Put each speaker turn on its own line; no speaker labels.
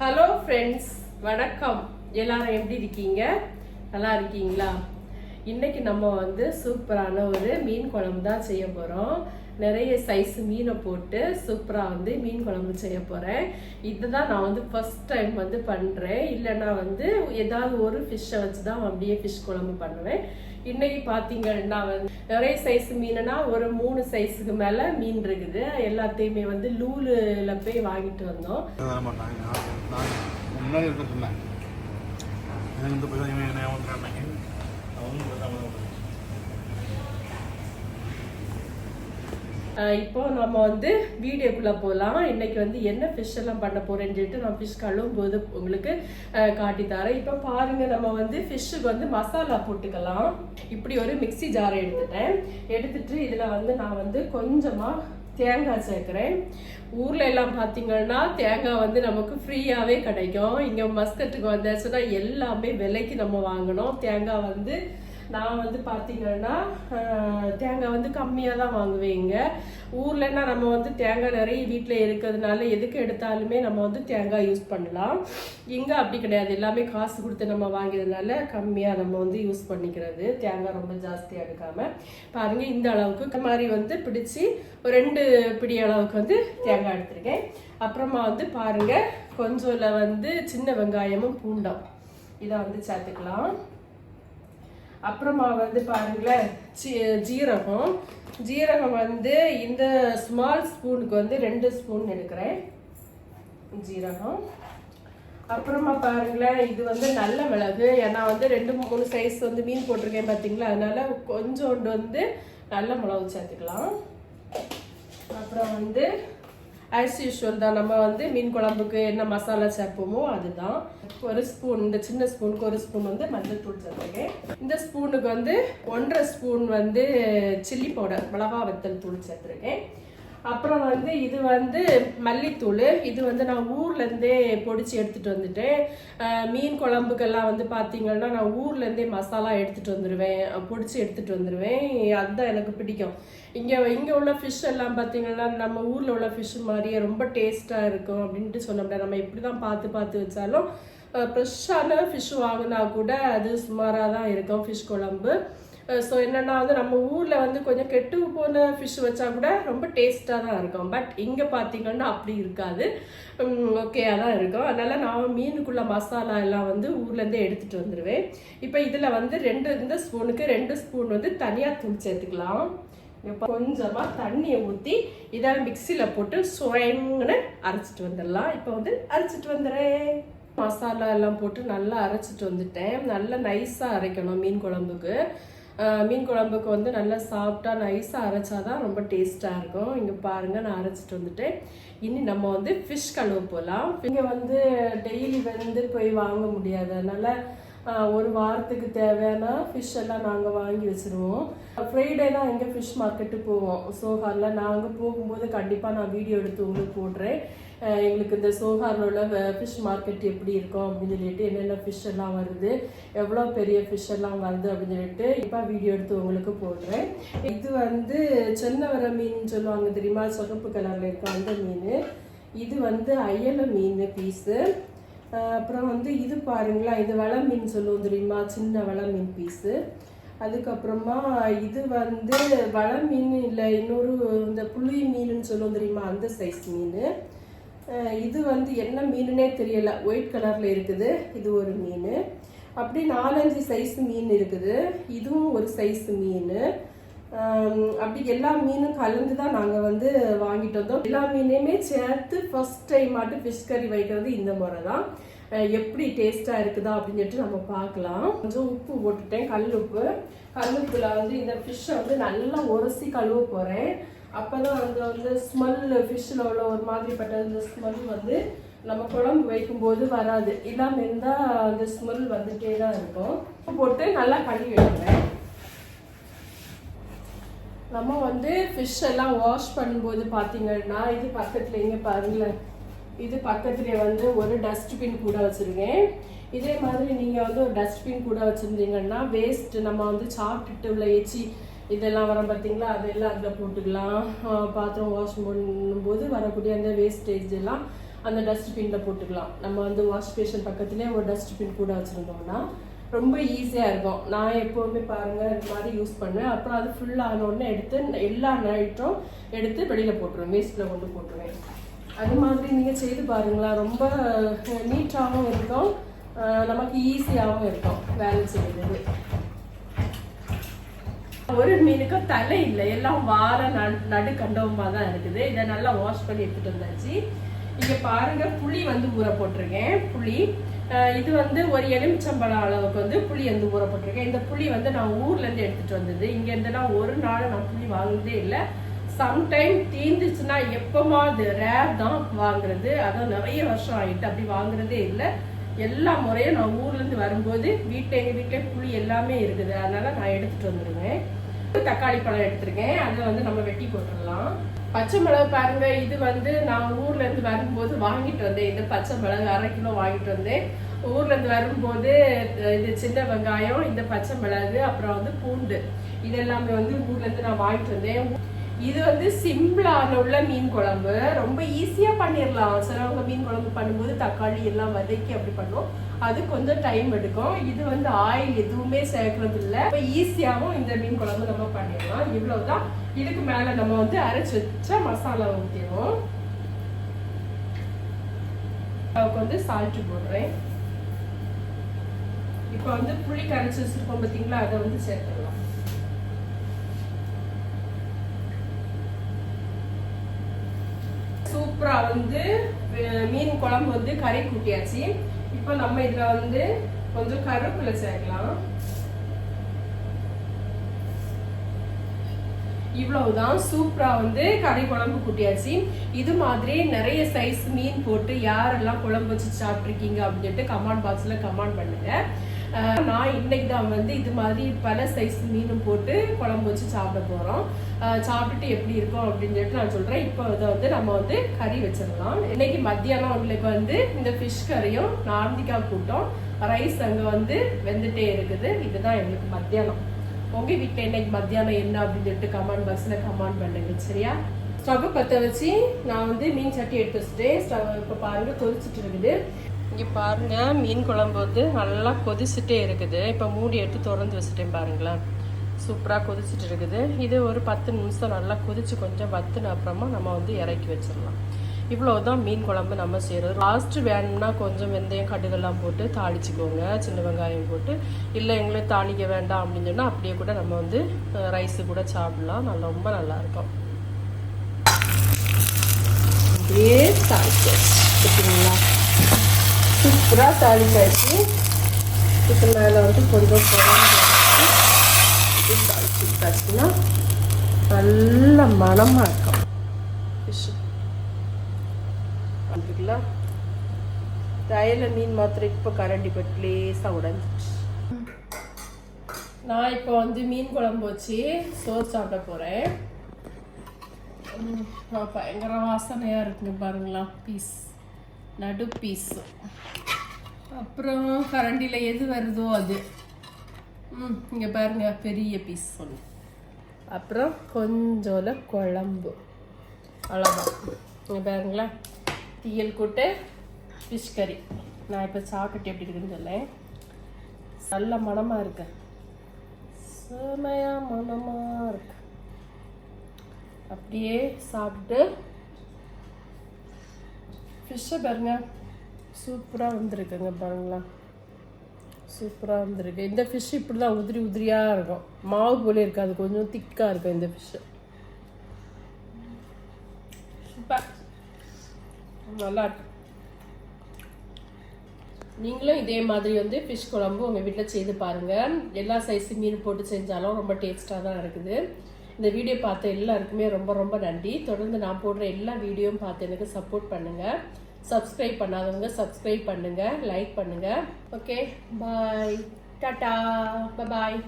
hello friends வணக்கம் எல்லாரும் எப்படி இருக்கீங்க நல்லா இருக்கீங்களா இன்னைக்கு நம்ம வந்து சூப்பரான ஒரு மீன் குழம்பு தான் செய்ய போகிறோம் நிறைய சைஸ் மீனை போட்டு சூப்பராக வந்து மீன் குழம்பு செய்ய போகிறேன் இதுதான் நான் வந்து ஃபஸ்ட் டைம் வந்து பண்ணுறேன் இல்லைன்னா வந்து ஏதாவது ஒரு ஃபிஷ்ஷை வச்சு தான் அப்படியே ஃபிஷ் குழம்பு பண்ணுவேன் இன்னைக்கு பார்த்தீங்கன்னா வந்து நிறைய சைஸ் மீனுனா ஒரு மூணு சைஸுக்கு மேலே மீன் இருக்குது எல்லாத்தையுமே வந்து லூலில் போய் வாங்கிட்டு வந்தோம் முன்னாடி இப்போ நம்ம வந்து வீடியோக்குள்ளே போகலாம் இன்னைக்கு வந்து என்ன ஃபிஷ் எல்லாம் பண்ண போகிறேன்னு சொல்லிட்டு நான் ஃபிஷ் கழுவும் போது உங்களுக்கு காட்டி தரேன் இப்போ பாருங்க நம்ம வந்து ஃபிஷ்ஷுக்கு வந்து மசாலா போட்டுக்கலாம் இப்படி ஒரு மிக்சி ஜாரை எடுத்துட்டேன் எடுத்துட்டு இதில் வந்து நான் வந்து கொஞ்சமாக தேங்காய் சேர்க்குறேன் ஊரில் எல்லாம் பார்த்தீங்கன்னா தேங்காய் வந்து நமக்கு ஃப்ரீயாகவே கிடைக்கும் இங்கே மஸ்கட்டுக்கு வந்தாச்சுன்னா எல்லாமே விலைக்கு நம்ம வாங்கணும் தேங்காய் வந்து நான் வந்து பார்த்தீங்கன்னா தேங்காய் வந்து கம்மியாக தான் வாங்குவேங்க ஊர்லன்னா நம்ம வந்து தேங்காய் நிறைய வீட்டில் இருக்கிறதுனால எதுக்கு எடுத்தாலுமே நம்ம வந்து தேங்காய் யூஸ் பண்ணலாம் இங்கே அப்படி கிடையாது எல்லாமே காசு கொடுத்து நம்ம வாங்கிறதுனால கம்மியாக நம்ம வந்து யூஸ் பண்ணிக்கிறது தேங்காய் ரொம்ப ஜாஸ்தியாக எடுக்காமல் பாருங்கள் இந்த அளவுக்கு இந்த மாதிரி வந்து பிடிச்சி ஒரு ரெண்டு பிடி அளவுக்கு வந்து தேங்காய் எடுத்துருக்கேன் அப்புறமா வந்து பாருங்கள் கொஞ்சம்ல வந்து சின்ன வெங்காயமும் பூண்டும் இதை வந்து சேர்த்துக்கலாம் அப்புறமா வந்து பாருங்களேன் ஜீ ஜீரகம் ஜீரகம் வந்து இந்த ஸ்மால் ஸ்பூனுக்கு வந்து ரெண்டு ஸ்பூன் எடுக்கிறேன் ஜீரகம் அப்புறமா பாருங்களேன் இது வந்து நல்ல மிளகு ஏன்னா வந்து ரெண்டு மூணு சைஸ் வந்து மீன் போட்டிருக்கேன் பார்த்தீங்களா அதனால கொஞ்சோண்டு வந்து நல்ல மிளகு சேர்த்துக்கலாம் அப்புறம் வந்து ஆஸ் யூஸ்வல் தான் நம்ம வந்து மீன் குழம்புக்கு என்ன மசாலா சேர்ப்போமோ அதுதான் ஒரு ஸ்பூன் இந்த சின்ன ஸ்பூனுக்கு ஒரு ஸ்பூன் வந்து மஞ்சள் தூள் சேர்த்துருக்கேன் இந்த ஸ்பூனுக்கு வந்து ஒன்றரை ஸ்பூன் வந்து சில்லி பவுடர் மிளகா வத்தல் தூள் சேர்த்துருக்கேன் அப்புறம் வந்து இது வந்து மல்லித்தூள் இது வந்து நான் ஊர்லேருந்தே பொடிச்சு எடுத்துகிட்டு வந்துட்டேன் மீன் குழம்புக்கெல்லாம் வந்து பார்த்திங்கன்னா நான் ஊர்லேருந்தே மசாலா எடுத்துகிட்டு வந்துடுவேன் பொடிச்சு எடுத்துகிட்டு வந்துடுவேன் அதுதான் எனக்கு பிடிக்கும் இங்கே இங்கே உள்ள ஃபிஷ் எல்லாம் பார்த்திங்கன்னா நம்ம ஊரில் உள்ள ஃபிஷ் மாதிரியே ரொம்ப டேஸ்ட்டாக இருக்கும் அப்படின்ட்டு முடியாது நம்ம எப்படி தான் பார்த்து பார்த்து வச்சாலும் ஃப்ரெஷ்ஷான ஃபிஷ் வாங்கினா கூட அது சுமாராக தான் இருக்கும் ஃபிஷ் குழம்பு ஸோ என்னென்னா வந்து நம்ம ஊரில் வந்து கொஞ்சம் கெட்டு போன ஃபிஷ் வச்சா கூட ரொம்ப டேஸ்ட்டாக தான் இருக்கும் பட் இங்கே பார்த்தீங்கன்னா அப்படி இருக்காது ஓகேயாக தான் இருக்கும் அதனால் நான் மீனுக்குள்ள மசாலா எல்லாம் வந்து ஊர்லேருந்தே எடுத்துகிட்டு வந்துடுவேன் இப்போ இதில் வந்து ரெண்டு இந்த ஸ்பூனுக்கு ரெண்டு ஸ்பூன் வந்து தனியாக தூள் சேர்த்துக்கலாம் கொஞ்சமாக தண்ணியை ஊற்றி இதெல்லாம் மிக்சியில் போட்டு சுவைங்கன்னு அரைச்சிட்டு வந்துடலாம் இப்போ வந்து அரைச்சிட்டு வந்துடுறேன் மசாலா எல்லாம் போட்டு நல்லா அரைச்சிட்டு வந்துட்டேன் நல்லா நைஸாக அரைக்கணும் மீன் குழம்புக்கு மீன் குழம்புக்கு வந்து நல்லா சாஃப்டாக நைஸாக அரைச்சா தான் ரொம்ப டேஸ்ட்டாக இருக்கும் இங்கே பாருங்கள் நான் அரைச்சிட்டு வந்துட்டேன் இனி நம்ம வந்து ஃபிஷ் கழுவ போகலாம் இங்கே வந்து டெய்லி வந்து போய் வாங்க முடியாது அதனால் ஒரு வாரத்துக்கு தேவையான ஃபிஷ் எல்லாம் நாங்கள் வாங்கி வச்சுருவோம் தான் இங்கே ஃபிஷ் மார்க்கெட்டு போவோம் சோஹாரில் நாங்கள் போகும்போது கண்டிப்பாக நான் வீடியோ எடுத்து உங்களுக்கு போடுறேன் எங்களுக்கு இந்த சோஹாரில் உள்ள ஃபிஷ் மார்க்கெட் எப்படி இருக்கும் அப்படின்னு சொல்லிட்டு என்னென்ன ஃபிஷ் எல்லாம் வருது எவ்வளோ பெரிய ஃபிஷ் எல்லாம் வருது அப்படின்னு சொல்லிட்டு இப்போ வீடியோ எடுத்து உங்களுக்கு போடுறேன் இது வந்து சென்னை வர மீன் சொல்லுவாங்க தெரியுமா சொகப்பு கலரில் இருக்கும் அந்த மீன் இது வந்து அயல மீன் பீஸு அப்புறம் வந்து இது பாருங்களா இது வள மீன் சொல்லுவோம் தெரியுமா சின்ன வள மீன் பீஸு அதுக்கப்புறமா இது வந்து வள மீன் இல்லை இன்னொரு இந்த புளி மீனுன்னு சொல்லுவோம் தெரியுமா அந்த சைஸ் மீன் இது வந்து என்ன மீனுனே தெரியல ஒயிட் கலரில் இருக்குது இது ஒரு மீன் அப்படி நாலஞ்சு சைஸ் மீன் இருக்குது இதுவும் ஒரு சைஸ் மீன் அப்படி எல்லா மீனும் கலந்து தான் நாங்கள் வந்து வாங்கிட்டு வந்தோம் எல்லா மீனையுமே சேர்த்து ஃபர்ஸ்ட் டைம் மட்டும் ஃபிஷ் கறி வைக்கிறது இந்த முறை தான் எப்படி டேஸ்ட்டாக இருக்குதா அப்படின்னு சொல்லிட்டு நம்ம பார்க்கலாம் கொஞ்சம் உப்பு போட்டுட்டேன் கல் உப்பு கல் உப்பில் வந்து இந்த ஃபிஷ்ஷை வந்து நல்லா உரசி கழுவ போகிறேன் அப்போ தான் வந்து வந்து ஸ்மெல் ஃபிஷ்ஷில் உள்ள ஒரு மாதிரிப்பட்ட அந்த ஸ்மெல் வந்து நம்ம குழம்பு வைக்கும்போது வராது இல்லாமல் இருந்தால் அந்த ஸ்மெல் வந்துகிட்டே தான் இருக்கும் உப்பு போட்டு நல்லா கழுவி வைப்பேன் நம்ம வந்து ஃபிஷ் எல்லாம் வாஷ் பண்ணும்போது பார்த்தீங்கன்னா இது பக்கத்துல இங்கே பாருங்களேன் இது பக்கத்துலேயே வந்து ஒரு டஸ்ட்பின் கூட வச்சுருக்கேன் இதே மாதிரி நீங்கள் வந்து ஒரு டஸ்ட்பின் கூட வச்சுருந்தீங்கன்னா வேஸ்ட் நம்ம வந்து சாப்பிட்டுட்டு உள்ள ஏச்சி இதெல்லாம் வர பார்த்தீங்களா அதெல்லாம் அதில் போட்டுக்கலாம் பாத்திரம் வாஷ் பண்ணும்போது வரக்கூடிய அந்த வேஸ்டேஜ் எல்லாம் அந்த டஸ்ட்பினில் போட்டுக்கலாம் நம்ம வந்து வாஷ் பேஷன் பக்கத்துலேயே ஒரு டஸ்ட்பின் கூட வச்சுருந்தோம்னா ரொம்ப ஈஸியாக இருக்கும் நான் எப்போவுமே பாருங்கள் இது மாதிரி யூஸ் பண்ணுவேன் அப்புறம் அது ஃபுல் ஆனோடனே எடுத்து எல்லா நைட்டும் எடுத்து வெளியில் போட்டுருவேன் வேஸ்ட்டில் கொண்டு போட்டுருவேன் அது மாதிரி நீங்கள் செய்து பாருங்களா ரொம்ப நீட்டாகவும் இருக்கும் நமக்கு ஈஸியாகவும் இருக்கும் வேலை செய்கிறது ஒரு மீனுக்கும் தலை இல்லை எல்லாம் வார நடு கண்டவமாக தான் இருக்குது இதை நல்லா வாஷ் பண்ணி எடுத்துகிட்டு வந்தாச்சு இங்கே பாருங்கள் புளி வந்து ஊற போட்டிருக்கேன் புளி இது வந்து ஒரு எலுமிச்சம்பழம் அளவுக்கு வந்து புளி வந்து ஊறப்பட்டிருக்கேன் போட்டிருக்கேன் இந்த புளி வந்து நான் ஊர்லேருந்து எடுத்துகிட்டு வந்தது நான் ஒரு நாள் நான் புளி வாங்குறதே இல்லை சம்டைம் தீந்துச்சுன்னா எப்பமா அது ரேர் தான் வாங்குறது அதுவும் நிறைய வருஷம் ஆகிட்டு அப்படி வாங்குறதே இல்லை எல்லா முறையும் நான் ஊர்லேருந்து வரும்போது வீட்டை எங்க வீட்டிலே புளி எல்லாமே இருக்குது அதனால் நான் எடுத்துகிட்டு வந்துடுவேன் தக்காளி பழம் எடுத்துருக்கேன் அதை வந்து நம்ம வெட்டி போட்டுடலாம் பச்சை மிளகு பாருங்க இது வந்து நான் ஊர்ல இருந்து வரும்போது வாங்கிட்டு வந்தேன் இந்த பச்சை மிளகு அரை கிலோ வாங்கிட்டு வந்தேன் ஊர்ல இருந்து வரும்போது இது சின்ன வெங்காயம் இந்த பச்சை மிளகு அப்புறம் வந்து பூண்டு இதெல்லாமே வந்து ஊர்ல இருந்து நான் வாங்கிட்டு வந்தேன் இது வந்து சிம்பிளான உள்ள மீன் குழம்பு ரொம்ப ஈஸியாக பண்ணிடலாம் சிலவங்க மீன் குழம்பு பண்ணும்போது தக்காளி எல்லாம் வதக்கி அப்படி பண்ணுவோம் அது கொஞ்சம் டைம் எடுக்கும் இது வந்து ஆயில் எதுவுமே சேர்க்கறது இல்லை இப்போ ஈஸியாகவும் இந்த மீன் குழம்பு நம்ம பண்ணிடலாம் இவ்வளவுதான் இதுக்கு மேலே நம்ம வந்து அரைச்சி வச்ச மசாலா ஊற்றிடுவோம் வந்து சால்ட்டு போடுறேன் இப்போ வந்து புளி கரைச்சி வச்சிருக்கோம் பார்த்தீங்களா அதை வந்து சேர்த்துடலாம் சூப்பராக வந்து மீன் குழம்பு வந்து கறி கூட்டியாச்சு இப்போ நம்ம இதில் வந்து கொஞ்சம் கருவேப்பிலை சேர்க்கலாம் இவ்வளவுதான் சூப்பராக வந்து கறி குழம்பு கூட்டியாச்சு இது மாதிரி நிறைய சைஸ் மீன் போட்டு யாரெல்லாம் குழம்பு வச்சு சாப்பிட்ருக்கீங்க அப்படின்னு கமாண்ட் பாக்ஸ்ல பாக்ஸில் கமெண்ட் பண்ணுங்கள் நான் இன்னைக்கு தான் வந்து இது மாதிரி பல சைஸ் மீனும் போட்டு குழம்பு வச்சு சாப்பிட போகிறோம் சாப்பிட்டுட்டு எப்படி இருக்கும் அப்படின்னு சொல்லிட்டு நான் சொல்கிறேன் இப்போ இதை வந்து நம்ம வந்து கறி வச்சிடலாம் இன்னைக்கு மத்தியானம் உங்களுக்கு வந்து இந்த ஃபிஷ் கறியும் நார்ந்திக்காய் கூட்டம் ரைஸ் அங்கே வந்து வெந்துட்டே இருக்குது இதுதான் எங்களுக்கு மத்தியானம் உங்க வீட்டில் இன்னைக்கு மத்தியானம் என்ன அப்படின்னு சொல்லிட்டு கமெண்ட் பாக்ஸில் கமெண்ட் பண்ணுங்க சரியா ஸ்டவ் பற்ற வச்சு நான் வந்து மீன் சட்டி எடுத்து வச்சுட்டு ஸ்டவ் இப்போ பாருங்கள் கொதிச்சுட்டு இருக்குது இங்கே பாருங்கள் மீன் குழம்பு வந்து நல்லா கொதிச்சுட்டே இருக்குது இப்போ மூடி எடுத்து திறந்து வச்சுட்டேன் பாருங்களேன் சூப்பராக கொதிச்சுட்டு இருக்குது இது ஒரு பத்து நிமிஷம் நல்லா கொதிச்சு கொஞ்சம் வத்துன அப்புறமா நம்ம வந்து இறக்கி வச்சிடலாம் இவ்வளோதான் மீன் குழம்பு நம்ம செய்கிறோம் லாஸ்ட்டு வேணும்னா கொஞ்சம் வெந்தயம் கடுகெல்லாம் போட்டு தாளிச்சிக்கோங்க சின்ன வெங்காயம் போட்டு இல்லை எங்களுக்கு தாளிக்க வேண்டாம் அப்படின்னு சொன்னால் அப்படியே கூட நம்ம வந்து ரைஸு கூட சாப்பிடலாம் நல்லா ரொம்ப நல்லாயிருக்கும் அப்படியே தாளிக்க சூப்பராக தாளிச்சாச்சு இதுக்கு மேலே வந்து கொஞ்சம் குழம்பு தாளிச்சுட்டாச்சுன்னா நல்ல மனமாக இருக்கும் வந்துக்கலாம் தயில மீன் மாத்திரம் இப்போ கரண்டி பட் லேசாக உடஞ்சிச்சு நான் இப்போ வந்து மீன் குழம்பு வச்சு சோறு சாப்பிட போகிறேன் பயங்கர வாசனையாக இருக்குங்க பாருங்களா பீஸ் நடு பீஸ் அப்புறம் கரண்டியில் எது வருதோ அது ம் இங்கே பாருங்கள் பெரிய பீஸ் ஒன்று அப்புறம் கொஞ்சோல குழம்பு அவ்வளோதான் இங்கே பாருங்களேன் தீயல் கூட்டு ஃபிஷ் கறி நான் இப்போ சாப்பிட்டுட்டு எப்படி இருக்குன்னு சொல்லேன் நல்ல மனமாக இருக்கு செமையாக மனமாக இருக்கு அப்படியே சாப்பிட்டு ஃபிஷ்ஷை பாருங்கள் சூப்பராக வந்திருக்குங்க பாருங்களா சூப்பராக வந்திருக்கு இந்த ஃபிஷ் இப்படி தான் உதிரி உதிரியாக இருக்கும் மாவு போலே இருக்காது கொஞ்சம் திக்காக இருக்கும் இந்த ஃபிஷ்ஷு நல்லா இருக்கும் நீங்களும் இதே மாதிரி வந்து ஃபிஷ் குழம்பு உங்கள் வீட்டில் செய்து பாருங்கள் எல்லா சைஸும் மீன் போட்டு செஞ்சாலும் ரொம்ப டேஸ்ட்டாக தான் இருக்குது இந்த வீடியோ பார்த்த எல்லாருக்குமே ரொம்ப ரொம்ப நன்றி தொடர்ந்து நான் போடுற எல்லா வீடியோவும் பார்த்து எனக்கு சப்போர்ட் பண்ணுங்கள் சப்ஸ்கிரைப் பண்ணாதவங்க சப்ஸ்கிரைப் பண்ணுங்கள் லைக் பண்ணுங்கள் ஓகே பாய் டாட்டா பாய்